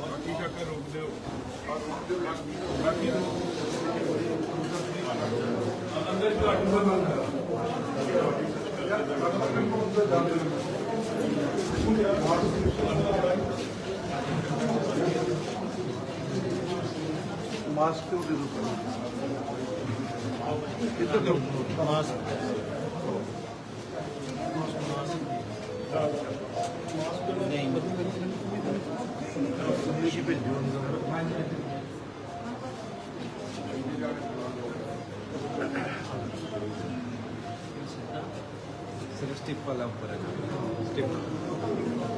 ਬਾਕੀ ਚੱਕਰ ਰੋਕ ਦਿਓ। ਬਾਕੀ ਅੰਦਰ ਜੋ ਆਟੋ ਮਾਸਕ ਦੇ ਦੋ ਇੱਧਰ ਦਿਓ ਮਾਸਕ। ਨਹੀਂ। ਜੀ ਸਟਿਪ ਵਾਲਾ ਉੱਪਰ ਹੈ ਸਟਿਪ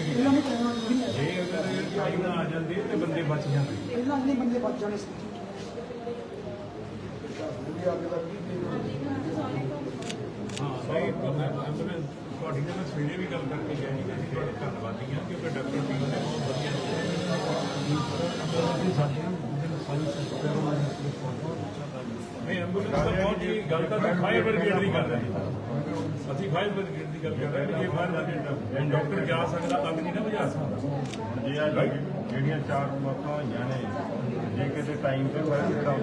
ਜੇ ਅਗਰ ਟਾਈਮ ਨਾ ਆ ਜਾਂਦੇ ਤੇ ਬੰਦੇ ਬਚ ਜਾਂਦੇ ਪਹਿਲਾਂ ਨਹੀਂ ਬੰਦੇ ਬਚ ਜਾਣੇ ਸੀ ਹਾਂ ਸਹੀ ਪਤਾ ਐਂਬੂਲੈਂਸ ਤੁਹਾਡੀ ਨਾਲ ਮੈਂ ਸਵੇਰੇ ਵੀ ਗੱਲ ਕਰਕੇ ਗਿਆ ਸੀ ਕਿ ਅਸੀਂ ਤੁਹਾਡੇ ਧੰਨਵਾਦੀ ਹਾਂ, ਕਿਉਂਕਿ ਡਾਕਟਰ ਟੀਮ ਨੇ ਬਹੁਤ ਵਧੀਆ ਨਹੀਂ ਐਂਬੂਲੈਂਸ ਤਾਂ ਬਹੁਤ ਹੀ, ਗੱਲ ਤਾਂ ਅਸੀਂ ਫਾਇਰ ਬ੍ਰਿਗੇਡ ਦੀ ਕਰ ਰਹੇ ਹਾਂ ਅਸੀਂ ਫਾਇਰ ਬ੍ਰਿਗੇਡ ਦੀ ਗੱਲ ਕਰ ਰਹੇ ਹਾਂ ਕਿ ਜੇ ਫਾਇਰ ਬ੍ਰਿਗੇਡ ਡਾਕਟਰ ਜਾ ਸਕਦਾ ਅੱਗ ਨਹੀਂ ਨਾ ਬੁਝਾ ਸਕਦਾ। ਜੇ ਆ ਜਿਹੜੀਆਂ ਚਾਰ ਮੌਤਾਂ ਹੋਈਆਂ ਨੇ, ਜੇ ਕਿਤੇ ਟਾਈਮ ਤੇ ਹੋਇਆ ਜਿਹੜਾ ਉਹ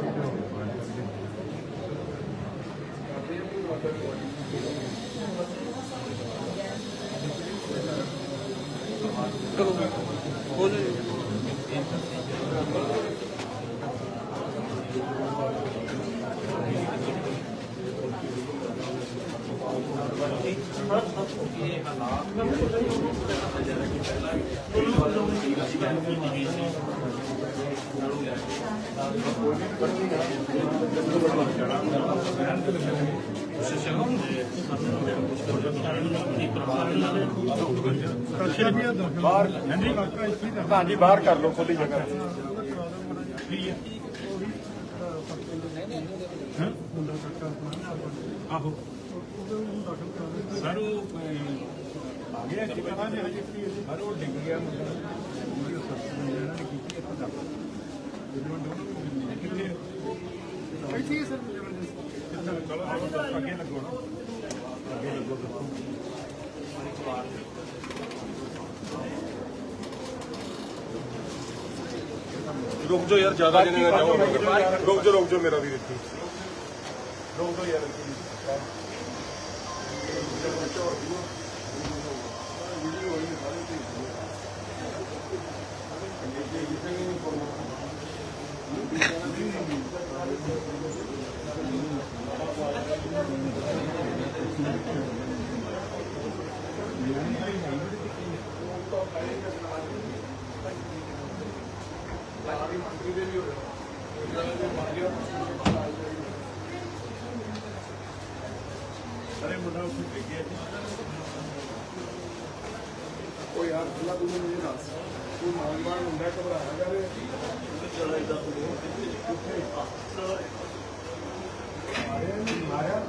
ਤੇ ਹੋਊਗਾ ਇਹ ਹਾਲਾਤ ਕੋਸ਼ਿਸ਼ ਹੈ ਬਾਹਰ ਹਾਂਜੀ ਹਾਂਜੀ ਬਾਹਰ ਕਰ ਲਓ ਖੁੱਲੀ ਜਗ੍ਹਾ। ਆਹੋ। ਸਰ ਉਹ ਆ ਗਿਆ ਕਿ ਹਾਂਜੀ ਹਾਂਜੀ ਸਰ ਉਹ ਡਿੱਗ ਗਿਆ ਮੁੰਡਾ। ਉਹਦੀ ਸਸਪੈਂਡ ਇਹਨਾਂ ਨੇ ਕੀਤੀ ਇੱਥੇ ਤੱਕ ਇੱਥੇ ਸਰ। ਅੱਗੇ ਲੱਗੋ ਨਾ। ਅੱਗੇ ਲੱਗੋ ਦੱਸੋ। ਰੁਕ ਜਾਓ ਯਾਰ ਜ਼ਿਆਦਾ ਜਣੇ ਨਾ ਜਾਓ। ਰੁਕ ਜਾਓ ਰੁਕ ਜਾਓ ਮੇਰਾ ਵੀ ਇੱਥੇ ਰੁਕ ਜਾਓ ਯਾਰ ਅਰੇ ਮੁੰਡਾ ਉੱਥੇ ਡਿੱਗ ਉਹ ਯਾਰ ਖੁੱਲਾ ਤੂੰ ਮੈਨੂੰ ਦੱਸ। ਤੂੰ ਨੌਜਵਾਨ ਮੁੰਡਾ ਘਬਰਾਇਆ ਜਾਵੇ। ਚਲਾ ਇਦਾਂ ਮਾਰਿਆ ਸੀਐਮਓ ਸਾਹਿਬ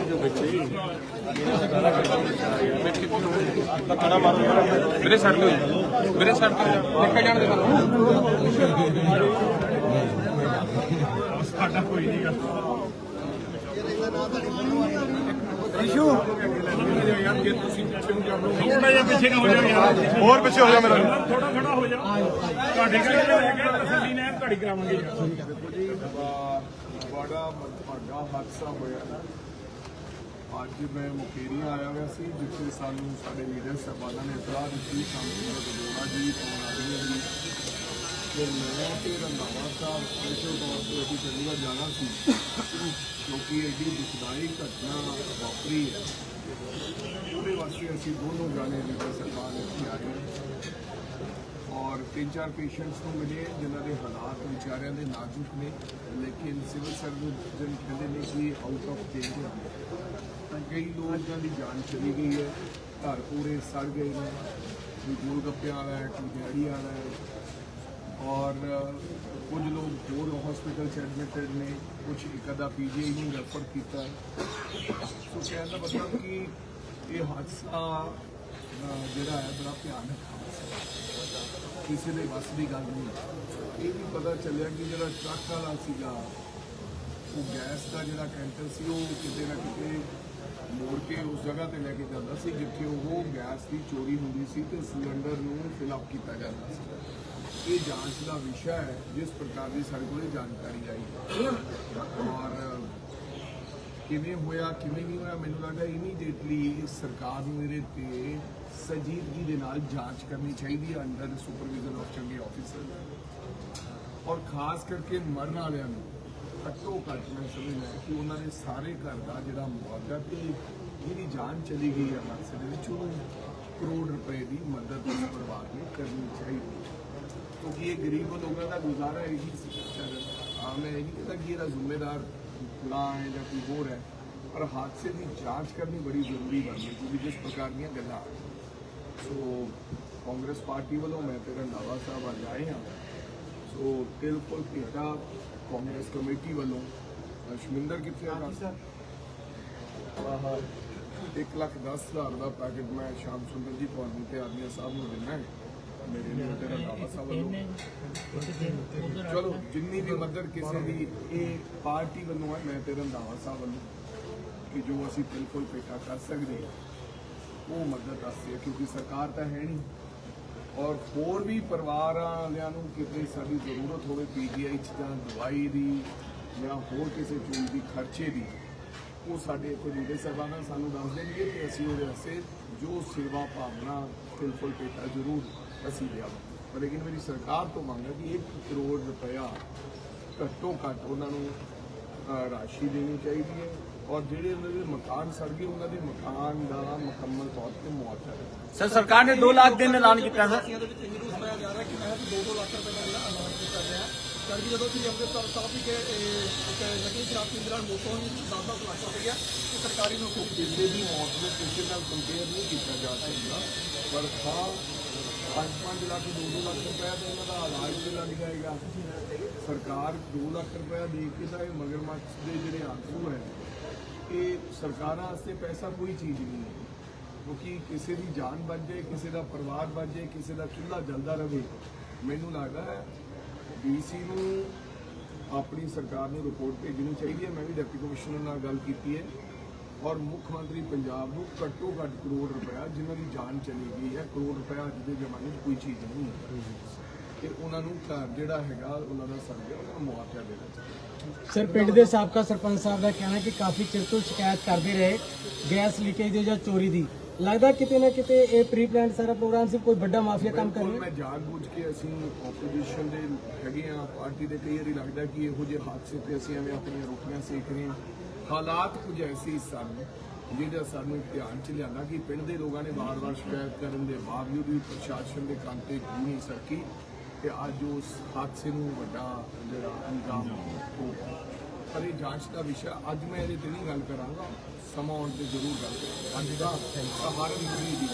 ਜੋ ਬੱਚੇ ਵੀਰੇ ਛੱਡ ਲਓ ਵੀਰੇ ਛੱਡ ਲਓ ਨਿਕਲ ਜਾਣ ਦੇ ਸਾਨੂੰ ਸਾਡਾ ਕੋਈ ਨਹੀਂ ਗਾ। ਯਾਰ ਜੇ ਤੁਸੀਂ ਥੋੜਾ ਜਿਹਾ ਪਿੱਛੇ ਹੋ ਜਾਓ ਯਾਰ ਹੋਰ ਪਿੱਛੇ ਹੋ ਜਾ ਮੇਰਾ। ਥੋੜਾ ਖੜਾ ਹੋ ਜਾ ਤੁਹਾਡੇ ਕੋਲ ਜਿਹੜਾ ਹੈਗਾ ਤਸੱਲੀ ਨਾਲ ਘੜੀ ਕਰਾਵਾਂਗੇ ਯਾਰ ਬੜਾ ਮੰਦਭਾਗਾ ਹਾਦਸਾ ਹੋਇਆ ਅੱਜ ਮੈਂ ਮੁਕੇਰੀਆਂ ਆਇਆ ਹੋਇਆ ਸੀ ਜਿੱਥੇ ਸਾਨੂੰ ਸਾਡੇ ਲੀਡਰ ਸਾਹਿਬਾਨਾਂ ਨੇ ਇਤਲਾਹ ਦਿੱਤੀ ਸਾਨੂੰ ਜੀ ਕਿ ਮੈਂ ਤੇ ਰੰਧਾਵਾ ਸਾਹਿਬ ਸਪੈਸ਼ਲ ਤੌਰ ਤੇ ਅਸੀਂ ਚੰਡੀਗੜ੍ਹ ਜਾਣਾ ਸੀ। ਕਿਉਂਕਿ ਐਡੀ ਦੁਖਦਾਈ ਘਟਨਾ ਵਾਪਰੀ ਹੈ। ਉਹਦੇ ਵਾਸਤੇ ਅਸੀਂ ਦੋਨੋਂ ਜਾਣੇ ਲੀਡਰ ਸਰਕਾਰ ਇੱਥੇ ਆਏ। ਔਰ ਤਿੰਨ ਚਾਰ ਪੇਸ਼ੈਂਟਸ ਨੂੰ ਮਿਲੇ, ਜਿਨ੍ਹਾਂ ਦੇ ਹਾਲਾਤ ਵਿਚਾਰਿਆਂ ਦੇ ਨਾਜ਼ੁਕ ਨੇ। ਲੇਕਿਨ ਸਿਵਲ ਸਰਜਨ ਕਹਿੰਦੇ ਨੇ ਕਿ ਆਊਟ ਆਫ ਡੇਂਜਰ ਤਾਂ ਕਈ ਲੋਕਾਂ ਦੀ ਜਾਨ ਚਲੀ ਗਈ ਹੈ। ਘਰ ਪੂਰੇ ਸੜ ਗਏ ਨੇ। ਕੋਈ ਗੋਲ ਗੱਪਿਆਂ ਵਾਲਾ ਹੈ, ਕੋਈ ਦਿਹਾੜੀ ਵਾਲਾ ਹੈ। ਔਰ ਕੁਝ ਲੋਕ ਹੋਰ ਹਸਪੀਟਲ ਚ ਐਡਮਿਟਡ ਨੇ ਕੁਝ ਇੱਕ ਅੱਧਾ ਪੀਜੀਆਈ ਨੂੰ ਰੈਫਰ ਕੀਤਾ। ਸੋ ਕਹਿਣ ਦਾ ਮਤਲਬ ਕਿ ਇਹ ਹਾਦਸਾ ਜਿਹੜਾ ਹੈ, ਬੜਾ ਭਿਆਨਕ ਹਾਦਸਾ ਕਿਸੇ ਦੇ ਵੱਸ ਦੀ ਗੱਲ ਨਹੀਂ ਇਹ ਵੀ ਪਤਾ ਚੱਲਿਆ ਕਿ ਜਿਹੜਾ ਟਰੱਕ ਵਾਲਾ ਸੀਗਾ, ਉਹ ਗੈਸ ਦਾ ਜਿਹੜਾ ਕੈਂਟਰ ਸੀ, ਉਹ ਕਿਤੇ ਨਾ ਕਿਤੇ ਮੋੜ ਕੇ ਉਸ ਜਗ੍ਹਾ ਤੇ ਲੈ ਕੇ ਜਾਂਦਾ ਸੀ, ਜਿੱਥੇ ਉਹ ਗੈਸ ਦੀ ਚੋਰੀ ਹੁੰਦੀ ਸੀ ਤੇ ਸਿਲੰਡਰ ਨੂੰ ਫਿਲ ਅਪ ਕੀਤਾ ਜਾਂਦਾ ਸੀ। ਇਹ ਜਾਂਚ ਦਾ ਵਿਸ਼ਾ ਹੈ, ਜਿਸ ਪ੍ਰਕਾਰ ਦੀ ਸਾਡੇ ਕੋਲ ਇਹ ਜਾਣਕਾਰੀ ਆਈ। ਔਰ ਕਿਵੇਂ ਹੋਇਆ, ਕਿਵੇਂ ਨਹੀਂ ਹੋਇਆ, ਮੈਨੂੰ ਲੱਗਦਾ ਇਮੀਡੀਏਟਲੀ ਸਰਕਾਰ ਨੂੰ ਇਹਦੇ ਤੇ ਸੰਜੀਦਗੀ ਦੇ ਨਾਲ ਜਾਂਚ ਕਰਨੀ ਚਾਹੀਦੀ ਹੈ ਅੰਡਰ ਸੁਪਰਵਿਜ਼ਨ ਆਫ ਚੰਗੇ ਆਫੀਸਰ ਔਰ ਖਾਸ ਕਰਕੇ ਮਰਨ ਵਾਲਿਆਂ ਨੂੰ ਘੱਟੋ ਘੱਟ ਮੈਂ ਸਮਝਦਾ ਕਿ ਉਹਨਾਂ ਦੇ ਸਾਰੇ ਘਰ ਦਾ ਜਿਹੜਾ ਮੁਆਵਜ਼ਾ ਤੇ ਜਿਹਦੀ ਜਾਨ ਚਲੀ ਗਈ ਹੈ ਹਾਦਸੇ ਦੇ ਵਿੱਚ ਉਹਨੂੰ ਕਰੋੜ ਰੁਪਏ ਦੀ ਮਦਦ ਉਸ ਪਰਿਵਾਰ ਨੂੰ ਕਰਨੀ ਚਾਹੀਦੀ ਹੈ। ਕਿਉਂਕਿ ਇਹ ਗਰੀਬ ਲੋਕਾਂ ਦਾ ਗੁਜ਼ਾਰਾ ਇਹੀ ਸੀ ਚੱਲ ਆ ਮੈਂ ਇਹ ਨਹੀਂ ਕਹਿੰਦਾ ਕਿ ਇਹਦਾ ਜ਼ਿੰਮੇਦਾਰ ਫਲਾਂ ਹੈ ਜਾਂ ਕੋਈ ਹੋਰ ਹੈ ਪਰ ਹਾਦਸੇ ਦੀ ਜਾਂਚ ਕਰਨੀ ਬੜੀ ਜ਼ਰੂਰੀ ਬਣ ਗਈ ਕਿਉਂਕਿ ਜਿਸ ਪ੍ਰਕਾਰ ਦੀਆਂ ਗੱਲਾਂ। ਸੋ ਕਾਂਗਰਸ ਪਾਰਟੀ ਵੱਲੋਂ ਮੈਂ ਤੇ ਰੰਧਾਵਾ ਸਾਹਿਬ ਅੱਜ ਆਏ ਹਾਂ। ਸੋ ਤਿਲਫੁਲ ਭੇਟਾ ਕਾਂਗਰਸ ਕਮੇਟੀ ਵੱਲੋਂ। ਅਸ਼ਮਿੰਦਰ ਕਿੱਥੇ ਆ? ਸਰ। ਇੱਕ ਲੱਖ ਦਸ ਹਜ਼ਾਰ ਦਾ ਪੈਕੇਟ ਮੈਂ ਸ਼ਾਮ ਸੁੰਦਰ ਜੀ ਤੇ ਆਦਮੀ ਸਾਹਿਬ ਨੂੰ ਦੇਣਾ ਹੈ। ਮੇਰੇ ਲਈ ਤੇ ਰੰਧਾਵਾ ਸਾਹਿਬ ਵੱਲੋਂ ਚਲੋ ਜਿੰਨੀ ਵੀ ਮਦਦ ਕਿਸੇ ਦੀ ਇਹ ਪਾਰਟੀ ਵੱਲੋਂ ਹੈ ਮੈਂ ਤੇ ਰੰਧਾਵਾ ਸਾਹਿਬ ਵੱਲੋਂ ਕਿ ਜੋ ਅਸੀਂ ਬਿਲਕੁਲ ਪੇਟਾ ਕਰ ਸਕਦੇ ਹਾਂ ਉਹ ਮਦਦ ਵਾਸਤੇ ਹੈ, ਕਿਉਂਕਿ ਸਰਕਾਰ ਤਾਂ ਹੈ ਨਹੀਂ। ਔਰ ਹੋਰ ਵੀ ਪਰਿਵਾਰਾਂ ਵਾਲਿਆਂ ਨੂੰ ਕਿਤੇ ਸਾਡੀ ਜ਼ਰੂਰਤ ਹੋਵੇ ਪੀਜੀਆਈ ਚ ਜਾਂ ਦਵਾਈ ਦੀ ਜਾਂ ਹੋਰ ਕਿਸੇ ਚੀਜ਼ ਦੀ ਖਰਚੇ ਦੀ ਉਹ ਸਾਡੇ ਕੋਈ ਲੀਡਰ ਸਾਹਿਬਾਨਾਂ ਸਾਨੂੰ ਦੱਸ ਦੇਣਗੇ ਕਿ ਅਸੀਂ ਉਹਦੇ ਵਾਸਤੇ ਜੋ ਸੇਵਾ ਭਾਵਨਾ ਬਿਲਕੁਲ ਪੇਟਾ ਜ਼ਰੂਰ ਅਸੀਂ ਲਿਆਵਾਂਗੇ ਪਰ ਲੇਕਿਨ ਮੇਰੀ ਸਰਕਾਰ ਤੋਂ ਮੰਗ ਹੈ ਕਿ 1 ਕਰੋੜ ਰੁਪਇਆ ਘੱਟੋ ਘੱਟ ਉਹਨਾਂ ਨੂੰ ਰਾਸ਼ੀ ਦੇਣੀ ਚਾਹੀਦੀ ਹੈ ਔਰ ਜਿਹੜੇ ਉਹਨਾਂ ਦੇ ਮਕਾਨ ਸੜ ਗਏ ਉਹਨਾਂ ਦੇ ਮਕਾਨ ਦਾ ਮੁਕੰਮਲ ਤੌਰ ਤੇ ਮੁਆਵਜ਼ਾ ਦੇਣਾ ਸਰ ਸਰਕਾਰ ਨੇ 2 ਲੱਖ ਦਿਨ ਐਲਾਨ ਕੀਤਾ ਸਰ। ਦੇ ਵਿੱਚ ਇੰਨੀ ਰੂਸ ਪਾਇਆ ਜਾ ਰਿਹਾ ਕਿ ਮੈਂ 2-2 ਲੱਖ ਰੁਪਏ ਦਾ ਜਿਹੜਾ ਐਲਾਨ ਕੀਤਾ ਗਿਆ ਕਿਉਂਕਿ ਜਦੋਂ ਤੁਸੀਂ ਅੰਮ੍ਰਿਤਸਰ ਸਾਹਿਬ ਵੀ ਗਏ ਇਹ ਇੱਕ ਨਕਲੀ ਸ਼ਰਾਬ ਪੀਣ ਦੇ ਨਾਲ ਮੌਤੋਂ ਹੀ 10-10 ਲੱਖ ਰੁਪਏ ਗਿਆ ਇਹ ਸਰਕਾਰੀ ਨੌਕਰੀ ਕਿਸੇ ਦੀ ਮੌਤ ਨੂੰ ਕਿਸੇ ਨਾਲ ਕੰਪੇਅਰ ਨਹੀਂ ਕੀਤਾ ਜਾ ਸਕਦਾ ਪਰ ਹਾਂ 5-5 ਲੱਖ 2-2 ਲੱਖ ਰੁਪਏ ਤਾਂ ਇਹਨਾਂ ਦਾ ਇਲਾਜ ਤੇ ਲੱਗ ਜਾਏਗਾ। ਸਰਕਾਰ 2 ਲੱਖ ਰੁਪਏ ਦੇ ਕੇ ਤਾਂ ਇਹ ਮਗਰਮੱਛ ਦੇ ਜਿਹੜੇ ਆਂਸੂ ਹੈ, ਇਹ ਸਰਕਾਰਾਂ ਵਾਸਤੇ ਪੈਸਾ ਕੋਈ ਚੀਜ਼ ਨਹੀਂ ਹੈ। ਕਿਉਂਕਿ ਕਿਸੇ ਦੀ ਜਾਨ ਬਚ ਜਾਏ, ਕਿਸੇ ਦਾ ਪਰਿਵਾਰ ਬਚ ਜਾਏ, ਕਿਸੇ ਦਾ ਚੁੱਲ੍ਹਾ ਜਲਦਾ ਰਹੇ, ਮੈਨੂੰ ਲੱਗਦਾ ਹੈ ਡੀਸੀ ਨੂੰ ਆਪਣੀ ਸਰਕਾਰ ਨੂੰ ਰਿਪੋਰਟ ਭੇਜਣੀ ਚਾਹੀਦੀ ਹੈ। ਮੈਂ ਵੀ ਡਿਪਟੀ ਕਮਿਸ਼ਨਰ ਨਾਲ ਗੱਲ ਕੀਤੀ ਹੈ। ਔਰ ਮੁੱਖ ਮੰਤਰੀ ਪੰਜਾਬ ਨੂੰ ਘੱਟੋ ਘੱਟ ਕਰੋੜ ਰੁਪਇਆ ਜਿਨ੍ਹਾਂ ਦੀ ਜਾਨ ਚਲੀ ਗਈ ਹੈ ਕਰੋੜ ਰੁਪਇਆ ਅੱਜ ਦੇ ਜ਼ਮਾਨੇ 'ਚ ਕੋਈ ਚੀਜ਼ ਨਹੀਂ ਹੈ। ਕਿ ਉਹਨਾਂ ਨੂੰ ਘਰ ਜਿਹੜਾ ਹੈਗਾ ਉਹਨਾਂ ਦਾ ਸਰ ਗਿਆ ਉਹਨਾਂ ਨੂੰ ਮੁਆਵਜ਼ਾ ਦੇਣਾ ਚਾਹੀਦਾ। ਸਰ ਪਿੰਡ ਦੇ ਸਾਬਕਾ ਸਰਪੰਚ ਸਾਹਿਬ ਦਾ ਕਹਿਣਾ ਕਿ ਕਾਫੀ ਚਿਰ ਤੋਂ ਸ਼ਿਕਾਇਤ ਕਰਦੇ ਰਹੇ ਗੈਸ ਲੀਕੇਜ ਦੀ ਜਾਂ ਚੋਰੀ ਦੀ। ਲੱਗਦਾ ਕਿਤੇ ਨਾ ਕਿਤੇ ਇਹ ਪ੍ਰੀ ਪਲਾਨ ਸਾਰਾ ਪ੍ਰੋਗਰਾਮ ਸੀ ਕੋਈ ਵੱਡਾ ਮਾਫੀਆ ਕੰਮ ਕਰ ਰਿਹਾ ਮੈਂ ਜਾਣ ਬੁੱਝ ਕੇ ਅਸੀਂ ਆਪੋਜੀਸ਼ਨ ਦੇ ਹੈਗੇ ਆ ਪਾਰਟੀ ਦੇ ਕਈ ਵਾਰੀ ਲੱਗਦਾ ਕਿ ਇਹੋ ਜਿਹੇ ਹਾਦਸੇ ਤੇ ਅਸੀਂ ਐਵੇਂ ਆਪਣੀਆਂ ਰੋਟੀਆਂ ਸੇਕ ਰਹੇ ਹਾਂ। ਹਾਲਾਤ ਕੁਝ ਐਸੇ ਸਨ ਜਿਹੜਾ ਸਾਨੂੰ ਧਿਆਨ ਚ ਲਿਆਂਦਾ ਕਿ ਪਿੰਡ ਦੇ ਲੋਕਾਂ ਨੇ ਵਾਰ-ਵਾਰ ਸ਼ਿਕਾਇਤ ਕਰਨ ਦੇ ਬਾਵਜੂਦ ਵੀ ਪ੍ਰਸ਼ਾਸਨ ਦੇ ਕੰਨ ਤੇ ਜੂ ਨਹੀਂ ਸਕੀ ਤੇ ਅੱਜ ਉਸ ਹਾਦਸੇ ਨੂੰ ਵੱਡਾ ਜਿਹੜਾ ਅੰਜਾਮ ਹੋ ਗਿਆ। ਪਰ ਇਹ ਜਾਂਚ ਦਾ ਵਿਸ਼ਾ ਅੱਜ ਮੈਂ ਇਹਦੇ ਤੇ ਨਹੀਂ ਗੱਲ ਕਰਾਂਗਾ, ਸਮਾਂ ਆਉਣ ਤੇ ਜ਼ਰੂਰ ਗੱਲ ਕਰਾਂਗਾ। ਅੱਜ ਦਾ ਸਹਾਰਨ ਦੀ